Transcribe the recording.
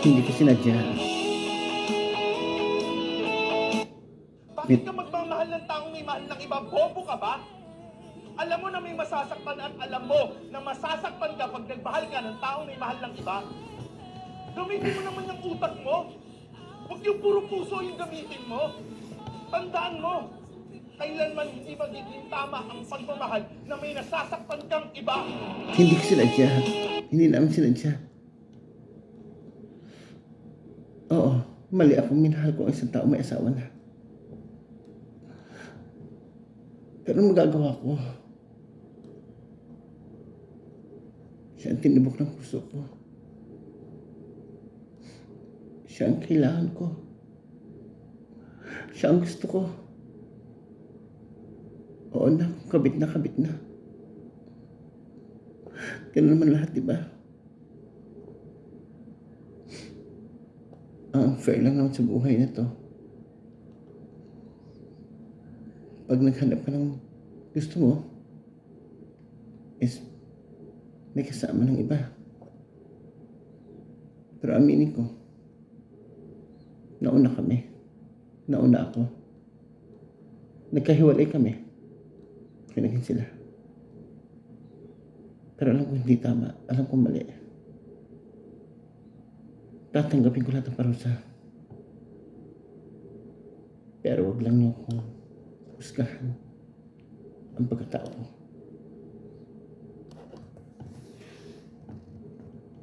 Hindi ko sinadya. Bakit ka magmamahal ng taong may mahal ng iba? Bobo ka ba? Alam mo na may masasaktan at alam mo na masasaktan ka pag nagmahal ka ng taong may mahal ng iba? Gamitin mo naman yung utak mo. Huwag yung puro puso yung gamitin mo. Tandaan mo, kailanman hindi magiging tama ang pagmamahal na may nasasaktan kang iba. Hindi ko sinadya. Hindi namin sinadya. Oo, mali ako. Minahal ko ang isang tao may asawa na. Pero magagawa ko? Siya ang tinibok ng puso ko. Siya ang kailangan ko. Siya ang gusto ko. Oo na, kabit na kabit na. Ganun naman lahat, di ba? Ang fair lang naman sa buhay na to. Pag naghanap ka ng gusto mo, is may kasama ng iba. Pero aminin ko, nauna kami. Nauna ako. Nagkahiwalay kami. Kaya sila. Pero alam ko hindi tama. Alam ko mali. Tatanggapin ko lahat ng parusa. Pero wag lang niyo akong husgahan ang pagkatao.